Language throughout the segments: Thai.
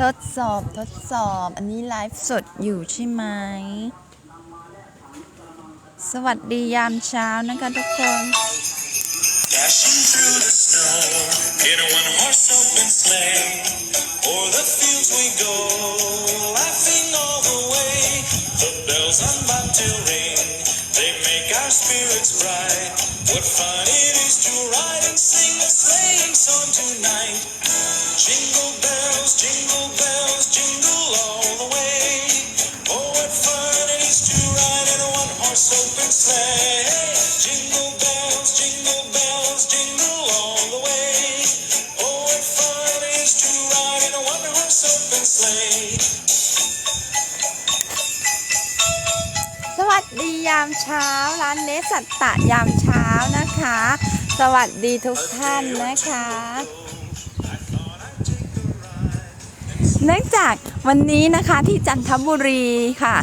ทดสอบทดสอบ อันนี้ไลฟ์สดอยู่ใช่ไหม สวัสดียามเช้านะคะทุกคน Dashing through the snow in a one horse open sleigh. O'er the fields we go, laughing all the way. The bells on bobtail ring, they make our spirits bright. What fun it is to ride and sing a sleighing song tonight. ามเช้า ร้านเนสสัตตะยามเช้านะคะ สวัสดีทุกท่านนะคะ เนื่องจากวันนี้นะคะที่จันทบุรีค่ะ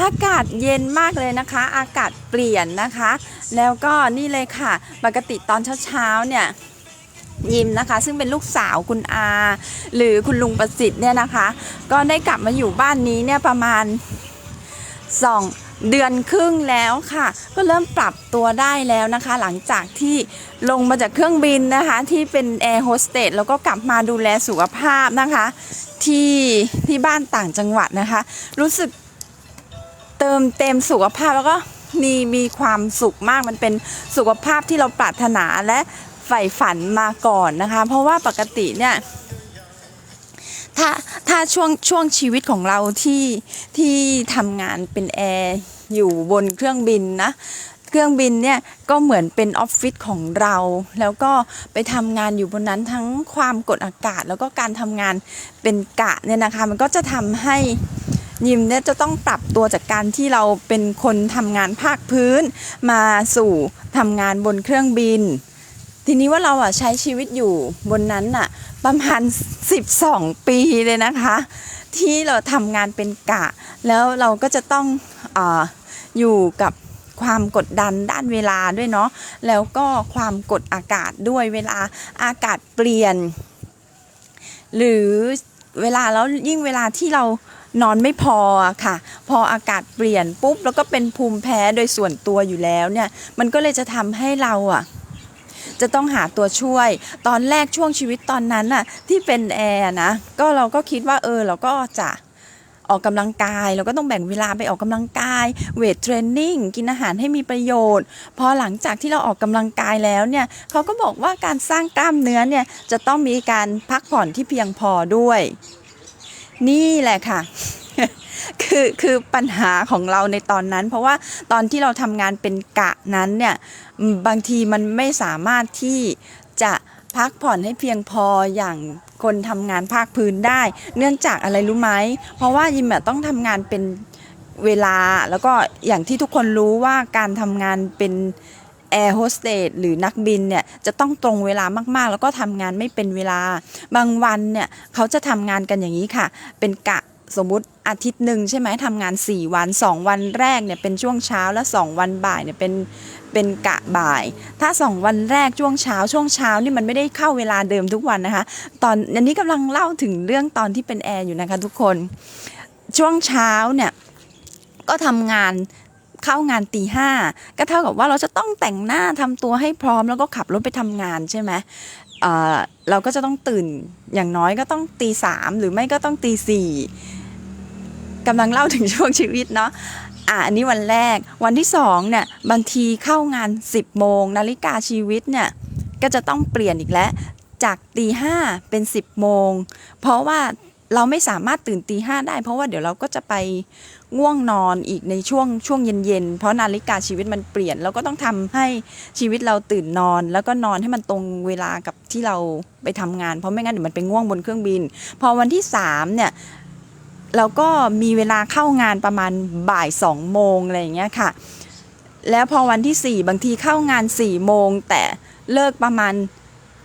อากาศเย็นมากเลยนะคะ อากาศเปลี่ยนนะคะ แล้วก็นี่เลยค่ะ ปกติตอนเช้าๆเนี่ยยิมนะคะ ซึ่งเป็นลูกสาวคุณอา หรือคุณลุงประสิทธิ์เนี่ยนะคะ ก็ได้กลับมาอยู่บ้านนี้เนี่ยประมาณสอง เดือนครึ่งแล้วค่ะ ก็เริ่มปรับตัวได้แล้วนะคะ หลังจากที่ลงมาจากเครื่องบินนะคะ ที่เป็นแอร์โฮสเตสแล้วก็กลับมาดูแลสุขภาพนะคะ ที่ที่บ้านต่างจังหวัดนะคะ รู้สึกเติมเต็มสุขภาพแล้วก็มีมีความสุขมากมันเป็นสุขภาพที่เราปรารถนาและใฝ่ฝันมาก่อนนะคะ เพราะว่าปกติเนี่ย ถ้าถ้าช่วงช่วงชีวิตของเราที่ที่ทำงานเป็นแอร์อยู่บนเครื่องบินนะเครื่องบินเนี่ยก็เหมือนเป็นออฟฟิศของเรา แล้วก็ไปทำงานอยู่บนนั้นทั้งความกดอากาศ แล้วก็การทำงานเป็นกะเนี่ยนะคะ มันก็จะทำให้ยิมเนี่ยจะต้องปรับตัวจากการที่เราเป็นคนทำงานภาคพื้น มาสู่ทำงานบนเครื่องบิน ทีนี้ว่าเราอะใช้ชีวิตอยู่บนนั้นน่ะ ประมาณ 12 ปีเลยนะคะ ที่เราทำงานเป็นกะ แล้วเราก็จะต้องออยู่กับความกดดันด้านเวลาด้วยเนาะแล้วก็ความกดอากาศด้วยเวลาอากาศเปลี่ยน หรือเวลาแล้วยิ่งเวลาที่เรานอนไม่พอค่ะ พออากาศเปลี่ยนปุ๊บ แล้วก็เป็นภูมิแพ้โดยส่วนตัวอยู่แล้วเนี่ย มันก็เลยจะทำให้เราอะ จะต้องหาตัวช่วย ตอนแรกช่วงชีวิตตอนนั้นน่ะที่เป็นแอร์นะก็เราก็คิดว่าเออเราก็จะออกกำลังกายเราก็ต้องแบ่งเวลาไปออกกำลังกาย เวทเทรนนิ่งกินอาหารให้มีประโยชน์ พอหลังจากที่เราออกกำลังกายแล้วเนี่ยเขาก็บอกว่าการสร้างกล้ามเนื้อเนี่ยจะต้องมีการพักผ่อนที่เพียงพอด้วย นี่แหละค่ะ คือคือปัญหาของเราในตอนนั้น เพราะว่าตอนที่เราทำงานเป็นกะนั้นเนี่ยบางทีมันไม่สามารถที่จะพักผ่อนให้เพียงพออย่างคนทำงานภาคพื้นได้ เนื่องจากอะไรรู้ไหมเพราะว่ายิมต้องทำงานเป็นเวลาแล้วก็อย่างที่ทุกคนรู้ว่าการทำงานเป็นแอร์โฮสเตสหรือนักบินเนี่ยจะต้องตรงเวลามากๆ แล้วก็ทำงานไม่เป็นเวลา บางวันเนี่ยเขาจะทำงานกันอย่างนี้ค่ะ เป็นกะ สมมุติอาทิตย์หนึ่งใช่ไหมทำงาน 4 วัน 2 วันแรกเนี่ยเป็นช่วงเช้าและ 2 วันบ่ายเนี่ยเป็นเป็นกะบ่าย ถ้า 2 วันแรกช่วงเช้า ช่วงเช้านี่มันไม่ได้เข้าเวลาเดิมทุกวันนะคะ ตอนอันนี้กำลังเล่าถึงเรื่องตอนที่เป็นแอร์อยู่นะคะทุกคนช่วงเช้าเนี่ยก็ทำงานเข้างานตีห้าก็เท่ากับว่าเราจะต้องแต่งหน้าทำตัวให้พร้อมแล้วก็ขับรถไปทำงานใช่ไหมเออเราก็จะต้องตื่นอย่างน้อยก็ต้องตีสามหรือไม่ก็ต้องตีสี่ กำลังเล่าถึงช่วงชีวิตเนาะอะอันนี้วันแรกวันที่สองเนี่ยบางทีเข้างาน 10บโมง นาฬิกาชีวิตเนี่ยก็จะต้องเปลี่ยนอีกแล้ว จากตีห้าเป็น 10บโมง เพราะว่าเราไม่สามารถตื่นตีห้าได้ เพราะว่าเดี๋ยวเราก็จะไปง่วงนอนอีกในช่วงช่วงเย็นๆ เพราะนาฬิกาชีวิตมันเปลี่ยน เราก็ต้องทำให้ชีวิตเราตื่นนอน แล้วก็นอนให้มันตรงเวลากับที่เราไปทำงาน เพราะไม่งั้นเดี๋ยวมันไปง่วงบนเครื่องบิน พอวันที่สามเนี่ย เราก็มีเวลาเข้างานประมาณบ่ายสองโมงอะไรอย่างเงี้ยค่ะ แล้วพอวันที่สี่บางทีเข้างานสี่โมงแต่เลิกประมาณ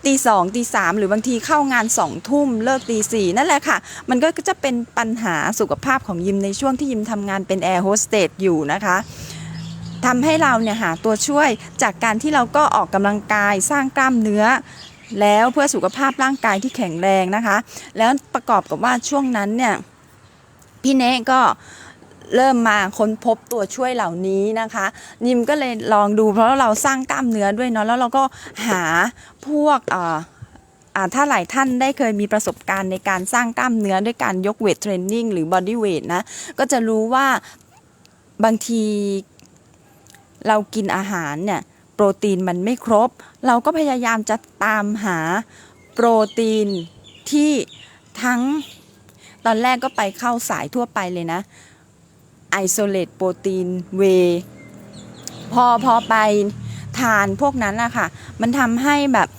ตีสองตีสามหรือบางทีเข้างานสองทุ่มเลิกตีสี่นั่นแหละค่ะ มันก็จะเป็นปัญหาสุขภาพของยิมในช่วงที่ยิมทำงานเป็นแอร์โฮสเตสอยู่นะคะทำให้เราเนี่ยหาตัวช่วยจากการที่เราก็ออกกำลังกายสร้างกล้ามเนื้อ แล้วเพื่อสุขภาพร่างกายที่แข็งแรงนะคะ แล้วประกอบกับว่าช่วงนั้นเนี่ย พี่เนก็เริ่มมาค้นพบตัวช่วยเหล่านี้นะคะ นิมก็เลยลองดูเพราะเราสร้างกล้ามเนื้อด้วยเนาะแล้วเราก็หาพวกเอ่อถ้าหลายท่านได้เคยมีประสบการณ์ในการสร้างกล้ามเนื้อด้วยการยกเวทเทรนนิ่งหรือบอดี้เวทนะ ก็จะรู้ว่าบางทีเรากินอาหารเนี่ยโปรตีนมันไม่ครบ เราก็พยายามจะตามหาโปรตีนที่ทั้ง ตอนแรกก็ไปเข้าสายทั่วไปเลยนะไอโซเลตโปรตีนเวพอพอไปทานพวกนั้นอะค่ะมันทำให้แบบ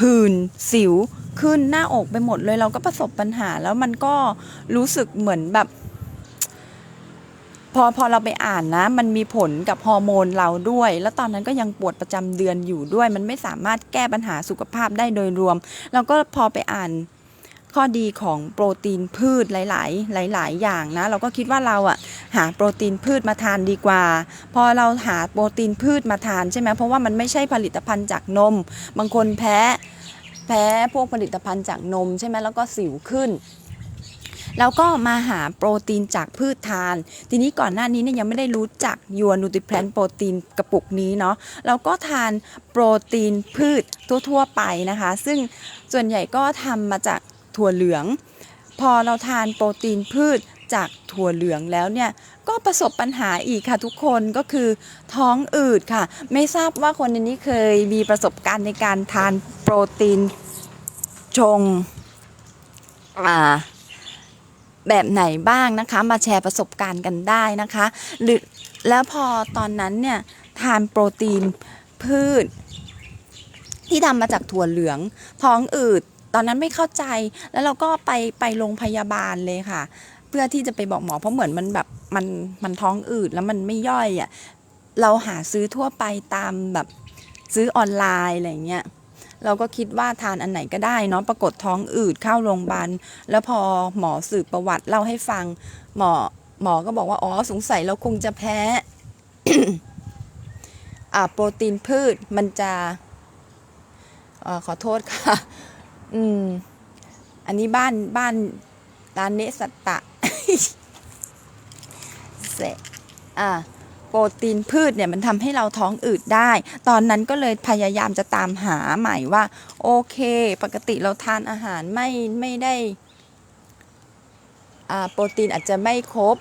ผื่นสิวขึ้นหน้าอกไปหมดเลยเราก็ประสบปัญหา แล้วมันก็รู้สึกเหมือนแบบ พอพอเราไปอ่านนะ มันมีผลกับฮอร์โมนเราด้วย แล้วตอนนั้นก็ยังปวดประจำเดือนอยู่ด้วย มันไม่สามารถแก้ปัญหาสุขภาพได้โดยรวม เราก็พอไปอ่าน ข้อดีของโปรตีนพืชหลาย ๆ หลาย ๆ อย่างนะ เราก็คิดว่าเราอะหาโปรตีนพืชมาทานดีกว่า พอเราหาโปรตีนพืชมาทานใช่ไหมเพราะว่ามันไม่ใช่ผลิตภัณฑ์จากนม บางคนแพ้แพ้พวกผลิตภัณฑ์จากนมใช่ไหมแล้วก็สิวขึ้นแล้วก็มาหาโปรตีนจากพืชทาน ทีนี้ก่อนหน้านี้เนี่ยยังไม่ได้รู้จักยัวนูติแพลนโปรตีนกระปุกนี้เนาะเราก็ทานโปรตีนพืชทั่วๆไปนะคะ ซึ่งส่วนใหญ่ก็ทำมาจาก ถั่วเหลือง พอเราทานโปรตีนพืชจากถั่วเหลืองแล้วเนี่ยก็ประสบปัญหาอีกค่ะทุกคนก็คือท้องอืดค่ะ ไม่ทราบว่าคนในนี้เคยมีประสบการณ์ในการทานโปรตีนชงอ่าแบบไหนบ้างนะคะ มาแชร์ประสบการณ์กันได้นะคะ หรือแล้วพอตอนนั้นเนี่ยทานโปรตีนพืช ที่ทำมาจากถั่วเหลือง ท้องอืด ตอนนั้นไม่เข้าใจแล้วเราก็ไปไปโรงพยาบาลเลยค่ะ เพื่อที่จะไปบอกหมอเพราะเหมือนมันแบบมันมันท้องอืดแล้วมันไม่ย่อยอะ่ะเราหาซื้อทั่วไปตามแบบซื้อออนไลน์อะไรเงี้ยเราก็คิดว่าทานอันไหนก็ได้เนาะปรากฏท้องอืดเข้าโรงพยาบาลแล้วพอหมอสืบประวัติเล่าให้ฟัง หมอหมอก็บอกว่า อ๋อสงสัยเราคงจะแพ้อ่าโปรตีนพืชมันจะออขอโทษค่ะ อืม อันนี้บ้านบ้านร้านเนสตตะเสะอ่าโปรตีนพืชเนี่ยมันทำให้เราท้องอืดได้ ตอนนั้นก็เลยพยายามจะตามหาใหม่ว่า โอเค ปกติเราทานอาหารไม่ไม่ได้อ่าโปรตีนอาจจะไม่ครบ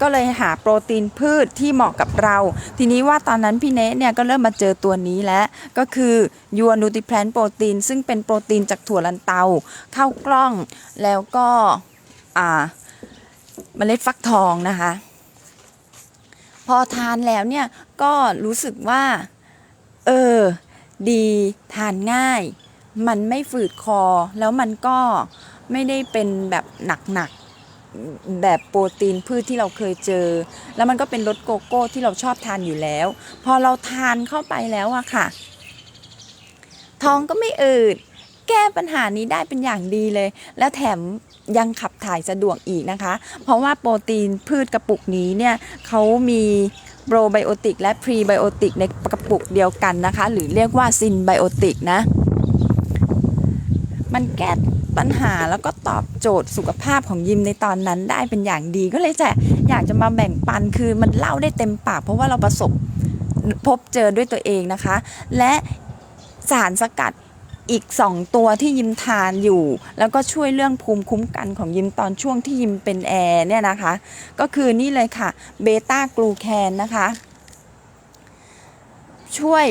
ก็เลยหาโปรตีนพืชที่เหมาะกับเรา ทีนี้ว่าตอนนั้นพี่เนทเนี่ยก็เริ่มมาเจอตัวนี้แล้ว ก็คือยูนูติแพลนโปรตีน ซึ่งเป็นโปรตีนจากถั่วลันเตาข้าวกล้องแล้วก็อ่าเมล็ดฟักทองนะคะ พอทานแล้วเนี่ยก็รู้สึกว่า เออ ดีทานง่าย มันไม่ฝืดคอ แล้วมันก็ไม่ได้เป็นแบบหนัก แบบโปรตีนพืชที่เราเคยเจอ แล้วมันก็เป็นรสโกโก้ที่เราชอบทานอยู่แล้ว พอเราทานเข้าไปแล้วอะค่ะ ท้องก็ไม่อืดแก้ปัญหานี้ได้เป็นอย่างดีเลย และแถมยังขับถ่ายสะดวกอีกนะคะ เพราะว่าโปรตีนพืชกระปุกนี้เนี่ยเขามีโปรไบโอติกและพรีไบโอติกในกระปุกเดียวกันนะคะ หรือเรียกว่าซินไบโอติกนะ มันแก้ ปัญหาแล้วก็ตอบโจทย์สุขภาพของยิมในตอนนั้นได้เป็นอย่างดีก็เลยจะอยากจะมาแบ่งปันคือมันเล่าได้เต็มปาก เพราะว่าเราประสบพบเจอด้วยตัวเองนะคะ และสารสกัดอีก 2 ตัวที่ยิมทานอยู่ แล้วก็ช่วยเรื่องภูมิคุ้มกันของยิมตอนช่วงที่ยิมเป็นแอร์เนี่ยนะคะ ก็คือนี่เลยค่ะเบต้ากลูแคนนะคะ ช่วย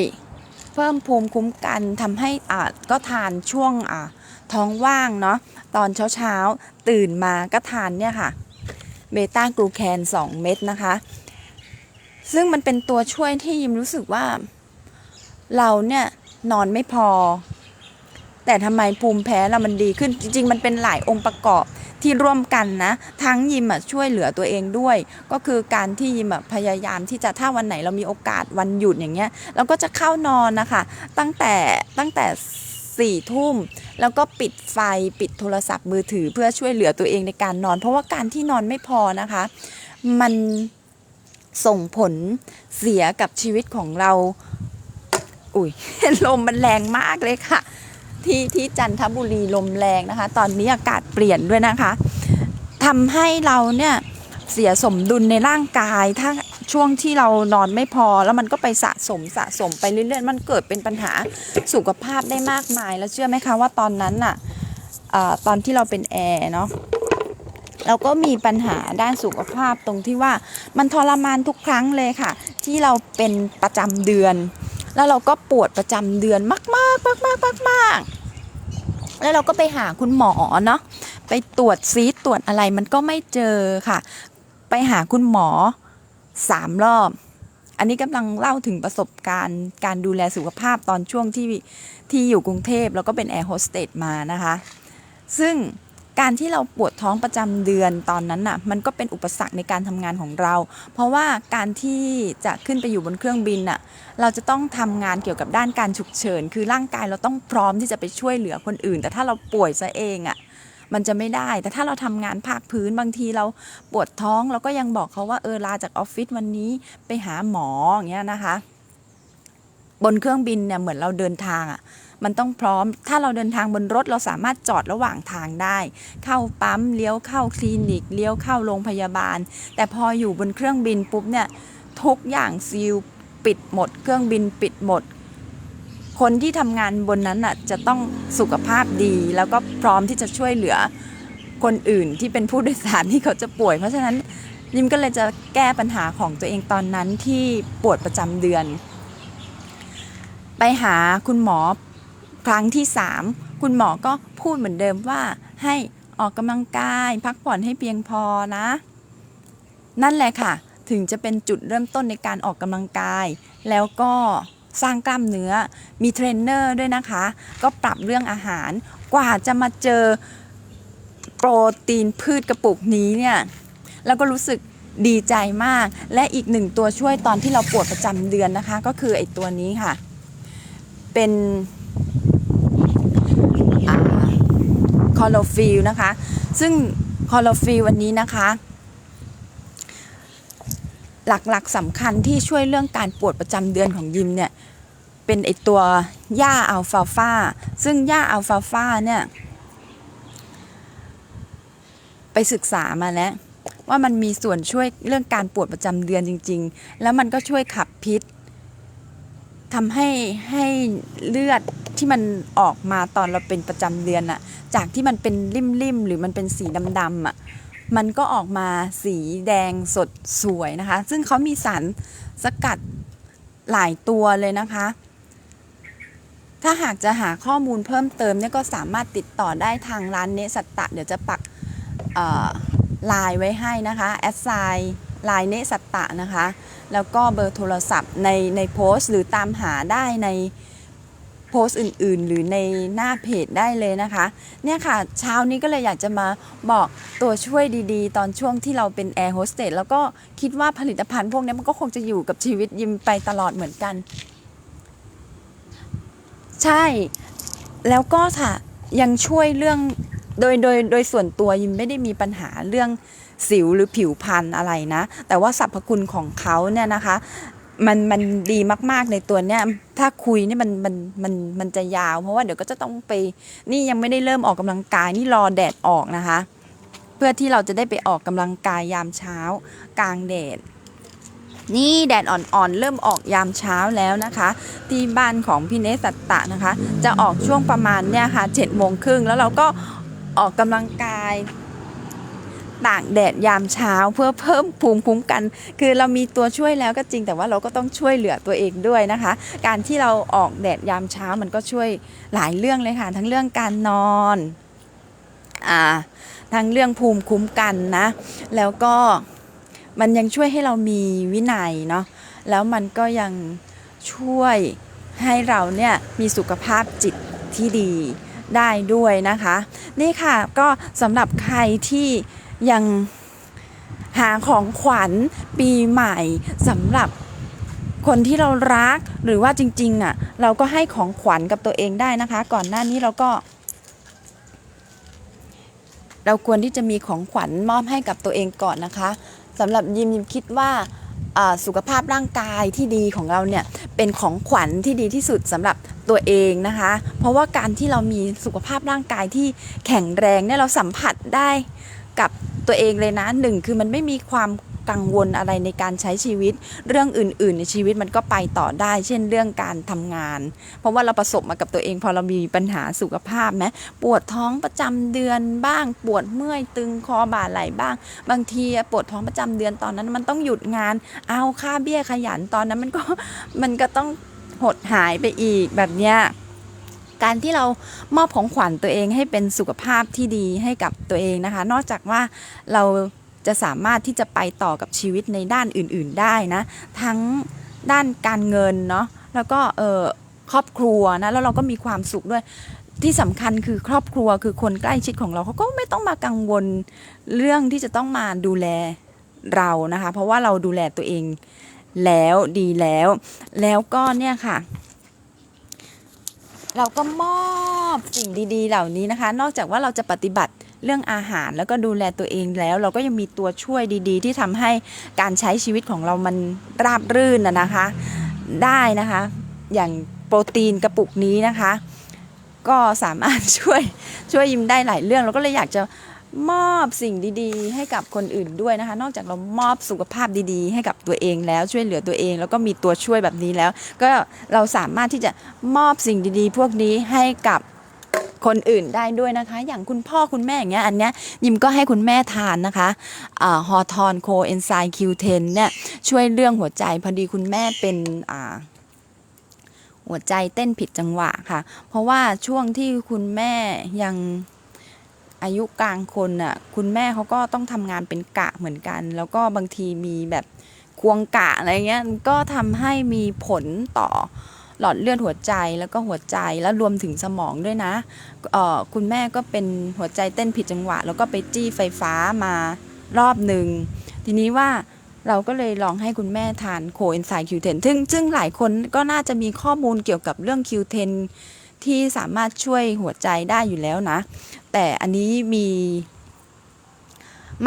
เพิ่มภูมิคุ้มกันทำให้อ่าก็ทานช่วงอ่า ท้องว่างเนาะตอนเช้าๆ ตื่นมาก็ทานเนี่ยค่ะเบต้ากลูแคน 2 เม็ดนะคะ ซึ่งมันเป็นตัวช่วยที่ยิมรู้สึกว่า เราเนี่ยนอนไม่พอ แต่ทำไมภูมิแพ้เรามันดีขึ้นจริง ๆ มันเป็นหลายองค์ประกอบที่ร่วมกันนะ ทั้งยิมอะช่วยเหลือตัวเองด้วย ก็คือการที่ยิมอะพยายามที่จะถ้าวันไหนเรามีโอกาสวันหยุดอย่างเงี้ย เราก็จะเข้านอนนะคะ ตั้งแต่ตั้งแต่ สี่ทุ่ม แล้วก็ปิดไฟปิดโทรศัพท์มือถือเพื่อช่วยเหลือตัวเองในการนอน เพราะว่าการที่นอนไม่พอนะคะ มันส่งผลเสียกับชีวิตของเรา อุ้ยลมมันแรงมากเลยค่ะ ที่ที่จันทบุรีลมแรงนะคะ ตอนนี้อากาศเปลี่ยนด้วยนะคะทำให้เราเนี่ยเสียสมดุลในร่างกายถ้า ช่วงที่เรานอนไม่พอแล้วมันก็ไปสะสมสะสมไปเรื่อยๆ มันเกิดเป็นปัญหาสุขภาพได้มากมาย แล้วเชื่อไหมคะว่าตอนนั้นน่ะอาตอนที่เราเป็นแอร์เนาะเราก็มีปัญหาด้านสุขภาพตรงที่ว่ามันทรมานทุกครั้งเลยค่ะ ที่เราเป็นประจำเดือน แล้วเราก็ปวดประจำเดือนมากมากมากมากมากมากแล้วเราก็ไปหาคุณหมอเนาะไปตรวจซีตรวจอะไรมันก็ไม่เจอค่ะ ไปหาคุณหมอ สามรอบ อันนี้กำลังเล่าถึงประสบการณ์การดูแลสุขภาพตอนช่วงที่ที่อยู่กรุงเทพแล้วก็เป็นแอร์โฮสเตสมานะคะ ซึ่งการที่เราปวดท้องประจำเดือนตอนนั้นน่ะมันก็เป็นอุปสรรคในการทำงานของเรา เพราะว่าการที่จะขึ้นไปอยู่บนเครื่องบินน่ะเราจะต้องทำงานเกี่ยวกับด้านการฉุกเฉิน คือร่างกายเราต้องพร้อมที่จะไปช่วยเหลือคนอื่น แต่ถ้าเราป่วยซะเองอะ่ะ มันจะไม่ได้ แต่ถ้าเราทำงานภาคพื้นบางทีเราปวดท้องเราก็ยังบอกเขาว่าเออลาจากออฟฟิศวันนี้ไปหาหมออย่างเงี้ยนะคะ บนเครื่องบินเนี่ยเหมือนเราเดินทางอะ่ะมันต้องพร้อม ถ้าเราเดินทางบนรถเราสามารถจอดระหว่างทางได้ เข้าปั๊ม เลี้ยวเข้าคลินิก เลี้ยวเข้าโรงพยาบาล แต่พออยู่บนเครื่องบินปุ๊บเนี่ย ทุกอย่างซีลปิดหมด เครื่องบินปิดหมด คนที่ทำงานบนนั้นน่ะจะต้องสุขภาพดี แล้วก็พร้อมที่จะช่วยเหลือคนอื่นที่เป็นผู้โดยสารที่เขาจะป่วย เพราะฉะนั้นยิมก็เลยจะแก้ปัญหาของตัวเองตอนนั้นที่ปวดประจำเดือน ไปหาคุณหมอครั้งที่สามคุณหมอก็พูดเหมือนเดิมว่าให้ออกกำลังกาย พักผ่อนให้เพียงพอนะ นั่นแหละค่ะ ถึงจะเป็นจุดเริ่มต้นในการออกกำลังกาย แล้วก็ สร้างกล้ามเนื้อ มีเทรนเนอร์ด้วยนะคะ ก็ปรับเรื่องอาหาร กว่าจะมาเจอโปรตีนพืชกระปุกนี้เนี่ยแล้วก็รู้สึกดีใจมาก และอีกหนึ่งตัวช่วยตอนที่เราปวดประจำเดือนนะคะ ก็คือไอ้ตัวนี้ค่ะ เป็นคอโลฟิลนะคะ ซึ่งคอโลฟิลวันนี้นะคะ หลักๆสำคัญที่ช่วยเรื่องการปวดประจำเดือนของยิมเนี่ยเป็นไอตัวหญ้าอัลฟาฟาซึ่งหญ้าอัลฟาฟาเนี่ยไปศึกษามาแล้วว่ามันมีส่วนช่วยเรื่องการปวดประจำเดือนจริง ๆ แล้วมันก็ช่วยขับพิษทำให้ให้เลือดที่มันออกมาตอนเราเป็นประจำเดือนอะจากที่มันเป็นริ่มๆหรือมันเป็นสีดำๆอะ มันก็ออกมาสีแดงสดสวยนะคะ ซึ่งเขามีสารสกัดหลายตัวเลยนะคะ ถ้าหากจะหาข้อมูลเพิ่มเติมเนี่ยก็สามารถติดต่อได้ทางร้านเนสัตตะ เดี๋ยวจะปักไลน์ไว้ให้นะคะแอดไซน์ไลน์เนสัตตะนะคะ แล้วก็เบอร์โทรศัพท์ในในโพสต์ หรือตามหาได้ใน โพสต์อื่นๆ หรือในหน้าเพจได้เลยนะคะ เนี่ยค่ะ เช้านี้ก็เลยอยากจะมาบอกตัวช่วยดีๆ ตอนช่วงที่เราเป็นแอร์โฮสเตสแล้วก็คิดว่าผลิตภัณฑ์พวกนี้มันก็คงจะอยู่กับชีวิตยิมไปตลอดเหมือนกัน ใช่ แล้วก็ค่ะยังช่วยเรื่องโดยโดยโดยส่วนตัวยิมไม่ได้มีปัญหาเรื่องสิวหรือผิวพรรณอะไรนะ แต่ว่าสรรพคุณของเขาเนี่ยนะคะ มันมันดีมาก ๆ ในตัวเนี้ยถ้าคุยเนี่ยมันมันมันมันจะยาว เพราะว่าเดี๋ยวก็จะต้องไป นี่ยังไม่ได้เริ่มออกกำลังกายนี่รอแดดออกนะคะ เพื่อที่เราจะได้ไปออกกำลังกายยามเช้า กลางแดด นี่แดดอ่อนๆเริ่มออกยามเช้าแล้วนะคะ ที่บ้านของพี่เนสัตตะนะคะ จะออกช่วงประมาณเนี่ยค่ะเจ็ดโมงครึ่งแล้วเราก็ออกกำลังกาย ตากแดดยามเช้าเพื่อเพิ่มภูมิคุ้มกัน คือเรามีตัวช่วยแล้วก็จริงแต่ว่าเราก็ต้องช่วยเหลือตัวเองด้วยนะคะ การที่เราออกแดดยามเช้ามันก็ช่วยหลายเรื่องเลยค่ะทั้งเรื่องการนอนอ่าทั้งเรื่องภูมิคุ้มกันนะ แล้วก็มันยังช่วยให้เรามีวินัยเนาะแล้วมันก็ยังช่วยให้เราเนี่ยมีสุขภาพจิตที่ดีได้ด้วยนะคะ นี่ค่ะก็สำหรับใครที่ ยังหาของขวัญปีใหม่สำหรับคนที่เรารักหรือว่าจริงๆอะเราก็ให้ของขวัญกับตัวเองได้นะคะ ก่อนหน้านี้เราก็ เราควรที่จะมีของขวัญมอบให้กับตัวเองก่อนนะคะสำหรับยิมยิมคิดว่าอ่าสุขภาพร่างกายที่ดีของเราเนี่ยเป็นของขวัญที่ดีที่สุดสำหรับตัวเองนะคะ เพราะว่าการที่เรามีสุขภาพร่างกายที่แข็งแรงเนี่ยเราสัมผัสได้ กับตัวเองเลยนะหนึ่งคือมันไม่มีความกังวลอะไรในการใช้ชีวิต เรื่องอื่น ๆ ในชีวิตมันก็ไปต่อได้ เช่นเรื่องการทำงาน เพราะว่าเราประสบมากับตัวเอง พอเรามีปัญหาสุขภาพไหมปวดท้องประจำเดือนบ้าง ปวดเมื่อยตึงคอบ่าไหล่บ้าง บางทีปวดท้องประจำเดือนตอนนั้น มันต้องหยุดงาน เอาค่าเบี้ยขยันตอนนั้นมันก็มันก็ต้องหดหายไปอีกแบบเนี้ย การที่เรามอบของขวัญตัวเองให้เป็นสุขภาพที่ดีให้กับตัวเองนะคะ นอกจากว่าเราจะสามารถที่จะไปต่อกับชีวิตในด้านอื่น ๆได้นะ ทั้งด้านการเงินเนาะแล้วก็เออครอบครัวนะแล้วเราก็มีความสุขด้วยที่สำคัญคือครอบครัวคือคนใกล้ชิดของเราเขาก็ไม่ต้องมากังวลเรื่องที่จะต้องมาดูแลเรานะคะ เพราะว่าเราดูแลตัวเองแล้วดีแล้ว แล้วก็เนี่ยค่ะ เราก็มอบสิ่งดีๆ เหล่านี้นะคะ นอกจากว่าเราจะปฏิบัติเรื่องอาหารแล้วก็ดูแลตัวเองแล้ว เราก็ยังมีตัวช่วยดีๆ ที่ทำให้การใช้ชีวิตของเรามันราบรื่นนะคะ ได้นะคะ อย่างโปรตีนกระปุกนี้นะคะ ก็สามารถช่วยช่วยยิมได้หลายเรื่อง เราก็เลยอยากจะ มอบสิ่งดีๆ ให้กับคนอื่นด้วยนะคะ นอกจากเรามอบสุขภาพดีๆ ให้กับตัวเองแล้วช่วยเหลือตัวเอง แล้วก็มีตัวช่วยแบบนี้แล้ว ก็เราสามารถที่จะมอบสิ่งดีๆ พวกนี้ให้กับคนอื่นได้ด้วยนะคะ อย่างคุณพ่อคุณแม่อย่างเงี้ยอันเนี้ยยิมก็ให้คุณแม่ทานนะคะฮอทอนโคเอนไซม์คิวเทนเนี่ยช่วยเรื่องหัวใจพอดีคุณแม่เป็นอ่าหัวใจเต้นผิดจังหวะค่ะ เพราะว่าช่วงที่คุณแม่ยัง อายุกลางคนน่ะคุณแม่เขาก็ต้องทำงานเป็นกะเหมือนกัน แล้วก็บางทีมีแบบควงกะอะไรเงี้ยก็ทำให้มีผลต่อหลอดเลือดหัวใจแล้วก็หัวใจแล้วรวมถึงสมองด้วยนะเอ่อคุณแม่ก็เป็นหัวใจเต้นผิดจังหวะ แล้วก็ไปจี้ไฟฟ้ามารอบหนึ่งทีนี้ว่าเราก็เลยลองให้คุณแม่ทานโคเอนไซม์ Q10 ซึ่งซึ่งหลายคนก็น่าจะมีข้อมูลเกี่ยวกับเรื่อง Q10 ที่สามารถช่วยหัวใจได้อยู่แล้วนะ แต่อันนี้มี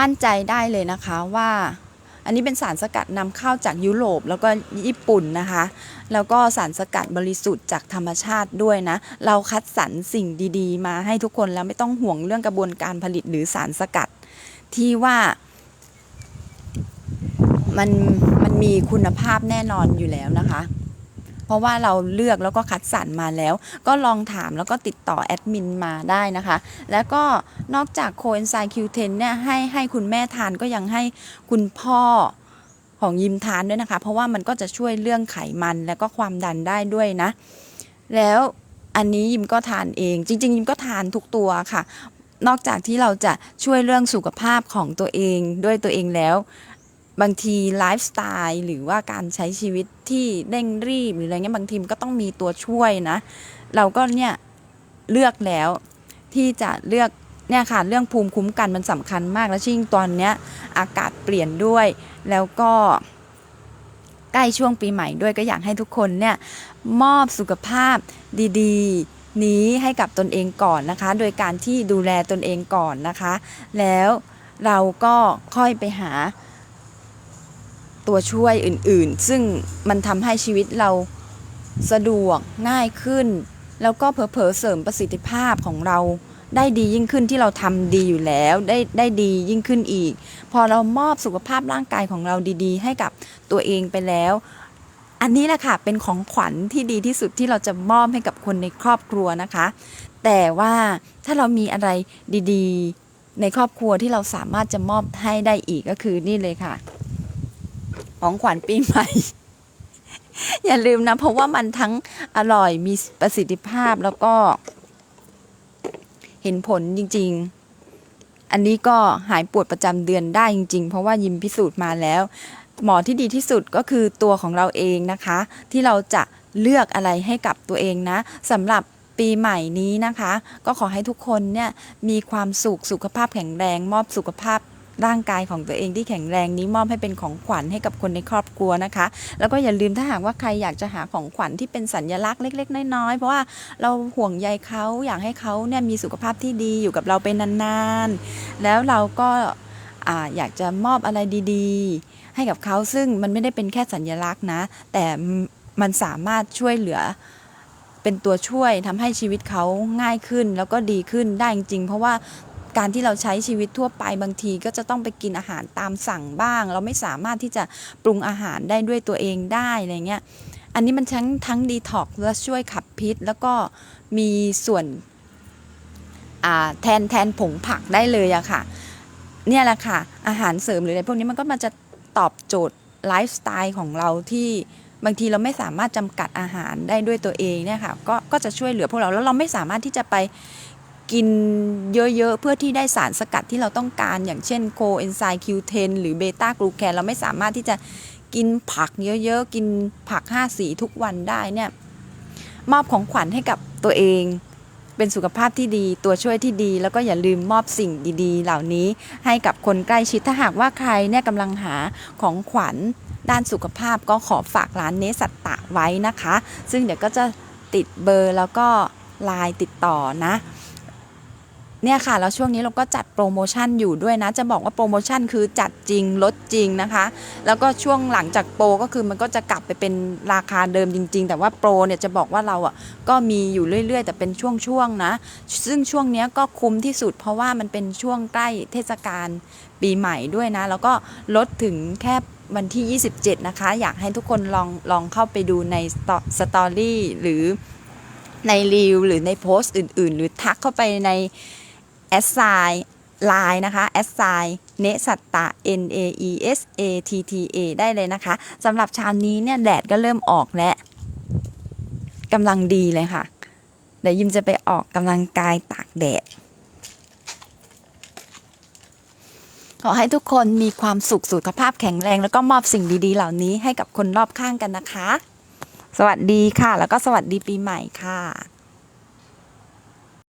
มั่นใจได้เลยนะคะว่าอันนี้เป็นสารสกัดนำเข้าจากยุโรปแล้วก็ญี่ปุ่นนะคะ แล้วก็สารสกัดบริสุทธิ์จากธรรมชาติด้วยนะ เราคัดสรรสิ่งดีๆ มาให้ทุกคนแล้วไม่ต้องห่วงเรื่องกระบวนการผลิตหรือสารสกัด ที่ว่ามันมันมีคุณภาพแน่นอนอยู่แล้วนะคะ เพราะว่าเราเลือกแล้วก็คัดสรรมาแล้ว ก็ลองถามแล้วก็ติดต่อแอดมินมาได้นะคะ แล้วก็นอกจากโคเอนไซม์ Q10 เนี่ยให้ให้คุณแม่ทานก็ยังให้คุณพ่อของยิมทานด้วยนะคะ เพราะว่ามันก็จะช่วยเรื่องไขมันแล้วก็ความดันได้ด้วยนะ แล้วอันนี้ยิมก็ทานเอง จริง ๆ ยิมก็ทานทุกตัวค่ะ นอกจากที่เราจะช่วยเรื่องสุขภาพของตัวเองด้วยตัวเองแล้ว บางทีไลฟ์สไตล์หรือว่าการใช้ชีวิตที่เร่งรีบหรืออะไรเงี้ยบางทีมันก็ต้องมีตัวช่วยนะ เราก็เนี่ยเลือกแล้วที่จะเลือกเนี่ยค่ะเรื่องภูมิคุ้มกันมันสำคัญมากแล้วชิ่งตอนเนี้ยอากาศเปลี่ยนด้วย แล้วก็ใกล้ช่วงปีใหม่ด้วยก็อยากให้ทุกคนเนี่ยมอบสุขภาพดีๆ นี้ให้กับตนเองก่อนนะคะ โดยการที่ดูแลตนเองก่อนนะคะ แล้วเราก็ค่อยไปหา ตัวช่วยอื่นๆ ซึ่งมันทำให้ชีวิตเราสะดวกง่ายขึ้น แล้วก็เผลอๆเสริมประสิทธิภาพของเราได้ดียิ่งขึ้นที่เราทำดีอยู่แล้วได้ได้ดียิ่งขึ้นอีก พอเรามอบสุขภาพร่างกายของเราดีๆ ให้กับตัวเองไปแล้ว อันนี้แหละค่ะเป็นของขวัญที่ดีที่สุดที่เราจะมอบให้กับคนในครอบครัวนะคะ แต่ว่าถ้าเรามีอะไรดีๆ ในครอบครัวที่เราสามารถจะมอบให้ได้อีกก็คือนี่เลยค่ะ ของขวัญปีใหม่ อย่าลืมนะ เพราะว่ามันทั้งอร่อยมีประสิทธิภาพแล้วก็ เห็นผลจริง ๆ อันนี้ก็หายปวดประจำเดือนได้จริง ๆ เพราะว่ายิมพิสูจน์มาแล้ว หมอที่ดีที่สุดก็คือตัวของเราเองนะคะ ที่เราจะเลือกอะไรให้กับตัวเองนะสำหรับปีใหม่นี้นะคะ ก็ขอให้ทุกคนเนี่ยมีความสุขสุขภาพแข็งแรง มอบสุขภาพ ร่างกายของตัวเองที่แข็งแรงนี้มอบให้เป็นของขวัญให้กับคนในครอบครัวนะคะ แล้วก็อย่าลืมถ้าหากว่าใครอยากจะหาของขวัญที่เป็นสัญลักษณ์เล็ก ๆ น้อยๆเพราะว่าเราห่วงใยเขาอยากให้เขาเนี่ยมีสุขภาพที่ดีอยู่กับเราเป็นนานๆ แล้วเราก็อาอยากจะมอบอะไรดีๆ ให้กับเขาซึ่งมันไม่ได้เป็นแค่สัญลักษณ์นะ แต่มันสามารถช่วยเหลือเป็นตัวช่วยทำให้ชีวิตเขาง่ายขึ้นแล้วก็ดีขึ้นได้จริงๆ เพราะว่า การที่เราใช้ชีวิตทั่วไปบางทีก็จะต้องไปกินอาหารตามสั่งบ้าง เราไม่สามารถที่จะปรุงอาหารได้ด้วยตัวเองได้อะไรเงี้ยอันนี้มันทั้งทั้งดีท็อกและช่วยขับพิษ แล้วก็มีส่วนแทนแทนผงผักได้เลยอะค่ะ เนี่ยแหละค่ะ อาหารเสริมหรืออะไรพวกนี้มันก็มาจะตอบโจทย์ไลฟ์สไตล์ของเราที่บางทีเราไม่สามารถจำกัดอาหารได้ด้วยตัวเองเนี่ยค่ะก็ก็จะช่วยเหลือพวกเราแล้วเราไม่สามารถที่จะไป กินเยอะๆ เพื่อที่ได้สารสกัดที่เราต้องการ อย่างเช่นโคเอนไซม์ Q10 หรือเบต้ากลูแคนเราไม่สามารถที่จะกินผักเยอะๆ กินผัก 5 สีทุกวันได้เนี่ยมอบของขวัญให้กับตัวเองเป็นสุขภาพที่ดีตัวช่วยที่ดี แล้วก็อย่าลืมมอบสิ่งดีๆ เหล่านี้ให้กับคนใกล้ชิดถ้าหากว่าใครเนี่ยกำลังหาของขวัญด้านสุขภาพก็ขอฝากร้านเนสัตตะไว้นะคะ ซึ่งเดี๋ยวก็จะติดเบอร์แล้วก็ไลน์ติดต่อนะ เนี่ยค่ะแล้วช่วงนี้เราก็จัดโปรโมชั่นอยู่ด้วยนะ จะบอกว่าโปรโมชั่นคือจัดจริงลดจริงนะคะ แล้วก็ช่วงหลังจากโปรก็คือมันก็จะกลับไปเป็นราคาเดิมจริง ๆ แต่ว่าโปรเนี่ยจะบอกว่าเราอะก็มีอยู่เรื่อย ๆ แต่เป็นช่วงๆนะ ซึ่งช่วงนี้ก็คุ้มที่สุด เพราะว่ามันเป็นช่วงใกล้เทศกาลปีใหม่ด้วยนะ แล้วก็ลดถึงแค่วันที่ 27 นะคะ อยากให้ทุกคนลองลองเข้าไปดูในสตอรี่หรือในรีวหรือในโพสต์อื่น ๆ หรือทักเข้าไปใน แอสไซไลน์นะคะแอสไซเนสัตตา N A E S A T T A ได้เลยนะคะสำหรับเช้านี้เนี่ยแดดก็เริ่มออกแล้วกำลังดีเลยค่ะ เดี๋ยวยิมจะไปออกกำลังกายตากแดด ขอให้ทุกคนมีความสุขสุขภาพแข็งแรง แล้วก็มอบสิ่งดีๆ เหล่านี้ให้กับคนรอบข้างกันนะคะ สวัสดีค่ะ แล้วก็สวัสดีปีใหม่ค่ะ